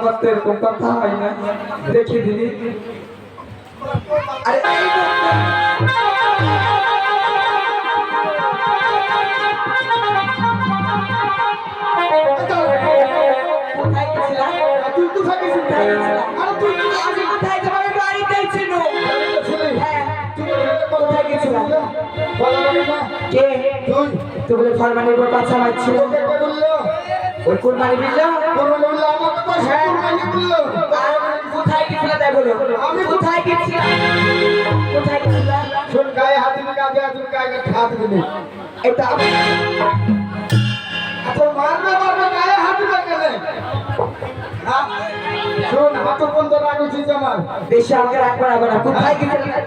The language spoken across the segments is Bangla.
আমার তো এরকম কথা হয় না দেখে দিবি। হ্যাঁ, কে? তুই তুই বলে উপর পাছা মারছিল। কে ওই কুরবানি বিল্লা? বলল বলল আমাকে তো সে কুরবানি বলল কোথায় গেছিলা তাই বলো। আমি কোথায় গেছিলাম? কোথায় গেছিলাম? শোন গায়ে হাত দিবি কাঁধে হাত দিবি গায়ে হাত দিবি এটা আচ্ছা মারবে মারবে গায়ে হাত দিবে কেন হ্যাঁ? শোন হাত বন্ধ রাখ উচিত আমার বেশি আমাকে রাখবে না। কোথায় গেছিলাম?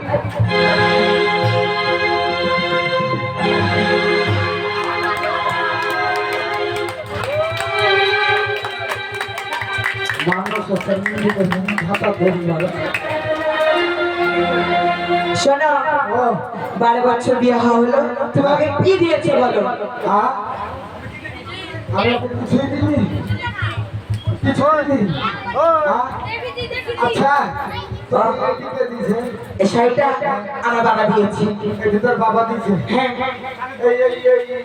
মানুষ ভাতা ধরি না শোনো ও বারো বছর বিয়ে হলো তোমাকে কি দিয়েছে বলো হ্যাঁ হ্যাঁ? আচ্ছা এই শাড়িটা আমার বাবা দিয়েছে তোর বাবা দিয়েছে হ্যাঁ এই এই এই এই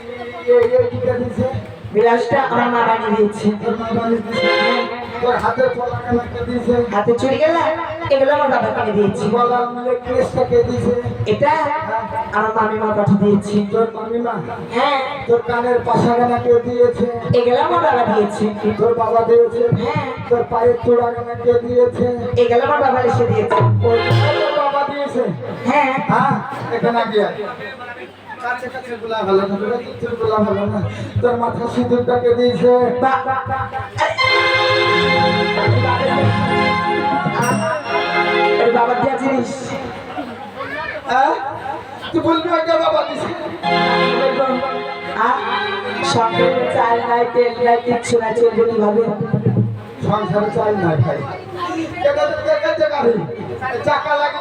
এই এই দিয়েছে বিলাসটা আমার মা বানিয়ে দিয়েছে তোর মা বানিয়ে দিয়েছে তোর হাতে পলা কেনাকে দিয়েছে। হাতে চুরি গেল এগুলো আমার বাবা কিনে দিয়েছে। গলা নেকলেসটা কে দিয়েছে। এটা আমার মামি মা পাঠিয়ে দিয়েছে। তোর মামিমা? হ্যাঁ। তোর কানের পাশাগানা কে দিয়েছে? এগুলো আমার বাবা দিয়েছে। তোর বাবা দিয়েছে? হ্যাঁ। তোর পায়ের চূড়াগানা কে দিয়েছে? এগুলো আমার বাবা এসে দিয়েছে। তোর বাবা দিয়েছে? হ্যাঁ। হ্যাঁ এখানে গিয়া কাছে কাছে গুলা ভালো না তোর মাথা সিঁদুরটাকে দিয়েছে? বা- এই দেওয়া জিনিস হ্যাঁ? তুই বলবি আগে বাবা দিয়েছে আহ, সঙ্গে চাল নাই তেল নাই সংসারে চাকা লাগে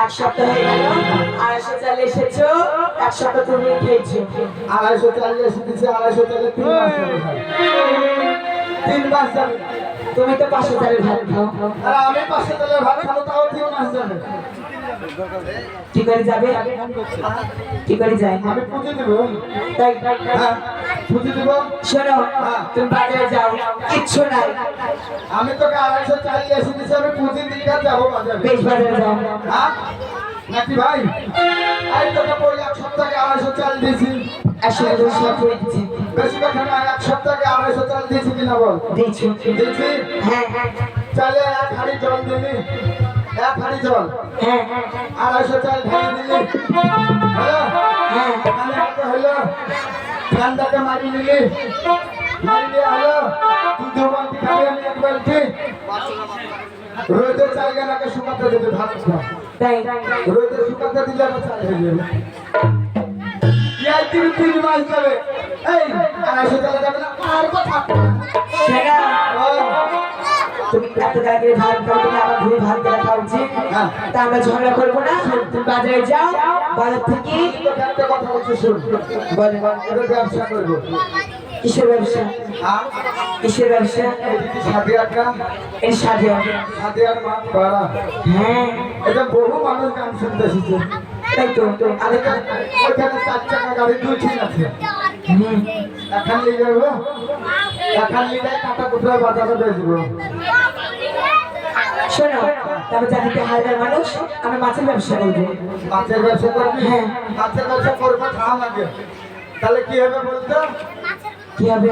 এক সপ্তাহ হয়ে গেল। আড়াইশো চাল এক সপ্তাহ তুমি খেয়েছো। আড়াইশো চাল এসে দিচ্ছে আড়াইশো চালে তিন মাস তিন মাস যাবে। তুমি তো পাঁচশো চালের ভাত খাও। আর আমি পাঁচশো চালের ভাত খাব তাও তিন মাস যাবে কি করে যাবে? কি করে আমি পুঁজি দেবো। তাই? হ্যাঁ পুঁজি দেবো। শোনো তুমি বাজারে যাও কিচ্ছু নাই। আমি তোকে আড়াইশো চাল এসে দিচ্ছি আমি পুঁজি দিকে যাব বাজারে। বেশ বাজারে যাও। হ্যাঁ? নাকি ভাই? এই তোকে বলি এক সপ্তাহে আড়াইশো চাল দিয়েছি। দুশো করে দিচ্ছি। বেশি কথা না এক সপ্তাহে আড়াইশো চাল দিয়েছি কিনা বল? দিচ্ছি দিয়েছি? হ্যাঁ হ্যাঁ। চালে এক হাড়ি জল দিলি? এক হাড়ি জল? হ্যাঁ। আড়াইশো চাল ঢেলে দিলি? হ্যালো হ্যাঁ। তাহলে হলো। ঠান্ডাকে মারি নিলি? মারি দিয়ে হলো বালতি খাবি আমি এক বালতি রোদে চাল গানাকে শুকাতে দেবে ভাত খা তাই। শুকাতে দিলে আমার চাল হয়ে যাবে ইয়াই তিন তিন মাস যাবে। এই আড়াইশো চালে যাবে না। আর কথা সেটা তুমি এত টাকা ভাত খাও তুমি আবার ঘুরে ভাত করে খাও উচিত। হ্যাঁ। তা আমরা ঝগড়া করব না। তুমি বাজারে যাও বাজার থেকে কথা বলছি শোন। বলে ব্যবসা করব। কিসের ব্যবসা? কিসের ব্যবসা? সাথে একটা এর সাথে সাথে পাড়া হ্যাঁ। এটা বহু মানুষ গান শুনতে এসেছে তাই তো আর এটা- ওইখানে চার চাকা গাড়ি দুই ঠিক আছে হুম। এখন নিয়ে যাব এখন নিয়ে যাই কাটা কুটরা বাজারে বেচবো শোনো তারপর জানিতে হাজার মানুষ আমরা মাছের ব্যবসা করব। মাছের ব্যবসা করবি? হ্যাঁ। মাছের ব্যবসা করব ঠাম আগে তাহলে কি হবে বলতো? কি হবে?